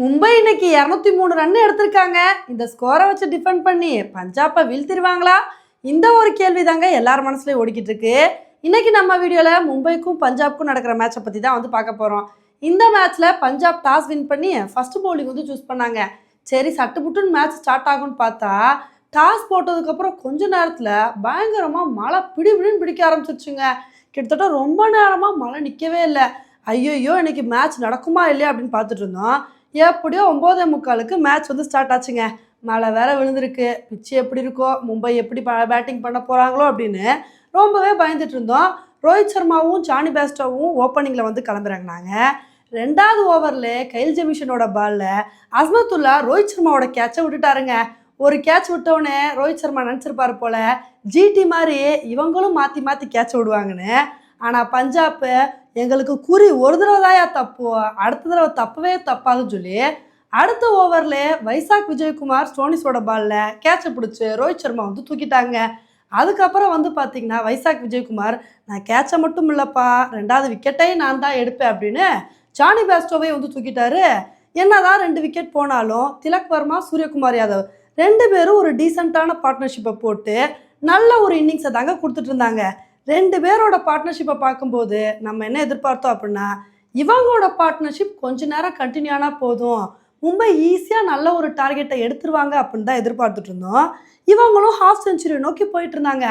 மும்பை இன்னைக்கு இரநூத்தி மூணு ரன் எடுத்திருக்காங்க. இந்த ஸ்கோரை வச்சு டிஃபெண்ட் பண்ணி பஞ்சாப்பை வீழ்த்திடுவாங்களா இந்த ஒரு கேள்வி தாங்க எல்லார் மனசுலையும் ஓடிக்கிட்டு இருக்கு இன்னைக்கு நம்ம வீடியோவில் மும்பைக்கும் பஞ்சாப்க்கும் நடக்கிற மேட்சை பற்றி தான் வந்து பார்க்க போகிறோம் இந்த மேட்ச்சில் பஞ்சாப் டாஸ் வின் பண்ணி ஃபர்ஸ்ட் பவுலிங் வந்து சூஸ் பண்ணாங்க. சரி சட்டு புட்டுன்னு மேட்ச் ஸ்டார்ட் ஆகும்னு பார்த்தா டாஸ் போட்டதுக்கப்புறம் கொஞ்ச நேரத்தில் பயங்கரமாக மழை பிடி பிடின்னு பிடிக்க ஆரம்பிச்சிருச்சுங்க. கிட்டத்தட்ட ரொம்ப நேரமாக மழை நிற்கவே இல்லை. ஐயோ இன்னைக்கு மேட்ச் நடக்குமா இல்லையா அப்படின்னு பார்த்துட்டு இருந்தோம். எப்படியோ ஒம்போதே முக்காலுக்கு மேட்ச் வந்து ஸ்டார்ட் ஆச்சுங்க. மழை வேற விழுந்திருக்கு. பிச்சு எப்படி இருக்கோ மும்பை எப்படி பேட்டிங் பண்ண போகிறாங்களோ அப்படின்னு ரொம்பவே பயந்துட்டு இருந்தோம். ரோஹித் சர்மாவும் ஜானி பேஸ்டாவும் ஓப்பனிங்கில் வந்து கிளம்புறாங்கனாங்க. ரெண்டாவது ஓவரில் கைல் ஜெமிஷனோட பாலில் அஸ்மத்துல்லா ரோஹித் சர்மாவோட கேட்சை விட்டுட்டாருங்க. ஒரு கேட்ச் விட்டோடனே ரோஹித் சர்மா நினச்சிருப்பார் போல் ஜிடி மாதிரி இவங்களும் மாற்றி மாற்றி கேட்ச் விடுவாங்கன்னு. ஆனால் பஞ்சாப் எங்களுக்கு குறி ஒரு தடவை தாயா தப்பு. அடுத்த தடவை தப்பவே தப்பாதுன்னு சொல்லி அடுத்த ஓவரில் வைசாக் விஜயகுமார் ஸ்டோனிஸோட பாலில் கேட்சை பிடிச்சி ரோஹித் சர்மா வந்து தூக்கிட்டாங்க. அதுக்கப்புறம் வந்து பார்த்தீங்கன்னா வைசாக் விஜயகுமார் நான் கேட்சை மட்டும் இல்லைப்பா ரெண்டாவது விக்கெட்டையும் நான் தான் எடுப்பேன் அப்படின்னு ஜானி பேஸ்டோவை வந்து தூக்கிட்டாரு. என்னதான் ரெண்டு விக்கெட் போனாலும் திலக் வர்மா சூரியகுமார் யாதவ் ரெண்டு பேரும் ஒரு டீசெண்டான பார்ட்னர்ஷிப்பை போட்டு நல்ல ஒரு இன்னிங்ஸை தாங்க கொடுத்துட்டு இருந்தாங்க. ரெண்டு பேரோட பார்ட்னர்ஷிப்பை பார்க்கும்போது நம்ம என்ன எதிர்பார்த்தோம் அப்படின்னா இவங்களோட பார்ட்னர்ஷிப் கொஞ்ச நேரம் கண்டினியூ ஆனால் போதும். மும்பை ஈஸியாக நல்ல ஒரு டார்கெட்டை எடுத்துருவாங்க அப்படின்னு தான் எதிர்பார்த்துட்டு இருந்தோம். இவங்களும் ஹாஃப் செஞ்சுரி நோக்கி போயிட்டு இருந்தாங்க.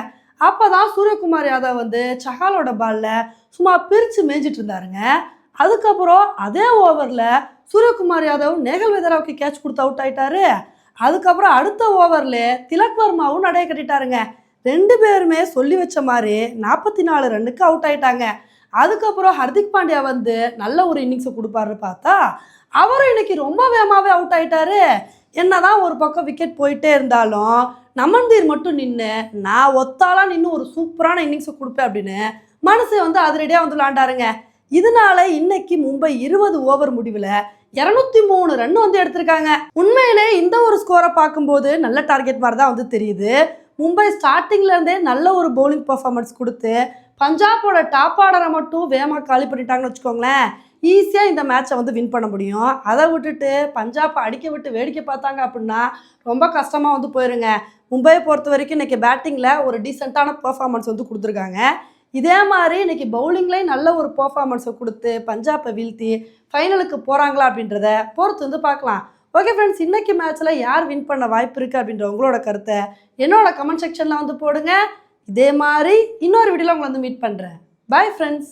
அப்போ தான் சூரியகுமார் யாதவ் வந்து சஹாலோட பாலில் சும்மா பிரித்து மேய்ஞ்சிட்டு இருந்தாருங்க. அதுக்கப்புறம் அதே ஓவரில் சூரியகுமார் யாதவ் நேகல் வேதராவுக்கு கேட்ச் கொடுத்து அவுட் ஆயிட்டாரு. அதுக்கப்புறம் அடுத்த ஓவரில் திலக் வர்மாவும் நடைய கட்டிட்டாருங்க. ரெண்டு பேருமே சொல்லி வச்ச மாதிரி நாற்பத்தி நாலு ரன்னுக்கு அவுட் ஆயிட்டாங்க. அதுக்கப்புறம் ஹர்திக் பாண்டியா வந்து நல்ல ஒரு இன்னிங்ஸை கொடுப்பாரு பார்த்தா அவரும் இன்னைக்கு ரொம்ப வேகமாகவே அவுட் ஆயிட்டாரு. என்னதான் ஒரு பக்கம் விக்கெட் போயிட்டே இருந்தாலும் நமன்தீர் மட்டும் நின்று நான் ஒத்தாலாம் நின்று ஒரு சூப்பரான இன்னிங்ஸை கொடுப்பேன் அப்படின்னு மனசை வந்து அதிரடியாக வந்து விளாண்டாருங்க. இதனால இன்னைக்கு மும்பை இருபது ஓவர் முடிவில் இரநூத்தி மூணு ரன் வந்து எடுத்திருக்காங்க. உண்மையிலே இந்த ஒரு ஸ்கோரை பார்க்கும்போது நல்ல டார்கெட் மாதிரி தான் வந்து தெரியுது. மும்பை ஸ்டார்டிங்லேருந்தே நல்ல ஒரு பவுலிங் பர்ஃபார்மன்ஸ் கொடுத்து பஞ்சாபோட டாப் ஆர்டரை மட்டும் வேகமாக காலி பண்ணிட்டாங்கன்னு வச்சுக்கோங்களேன் ஈஸியாக இந்த மேட்சை வந்து வின் பண்ண முடியும். அதை விட்டுட்டு பஞ்சாப் அடிக்க விட்டு வேடிக்கை பார்த்தாங்க அப்படின்னா ரொம்ப கஷ்டமாக வந்து போயிருங்க. மும்பையை பொறுத்த வரைக்கும் இன்றைக்கி பேட்டிங்கில் ஒரு டீசெண்டான பர்ஃபார்மன்ஸ் வந்து கொடுத்துருக்காங்க. இதே மாதிரி இன்றைக்கி பவுலிங்லேயும் நல்ல ஒரு பர்ஃபார்மன்ஸை கொடுத்து பஞ்சாப்பை வீழ்த்தி ஃபைனலுக்கு போகிறாங்களா அப்படின்றத பொறுத்து வந்து பார்க்கலாம். ஓகே ஃப்ரெண்ட்ஸ் இன்றைக்கி மேட்ச்சில் யார் வின் பண்ண வாய்ப்பு இருக்குது அப்படின்ற உங்களோட கருத்தை என்னோட கமெண்ட் செக்ஷனில் வந்து போடுங்க. இதே மாதிரி இன்னொரு வீடியோவில் உங்களை வந்து மீட் பண்ணுறேன் பாய் ஃப்ரெண்ட்ஸ்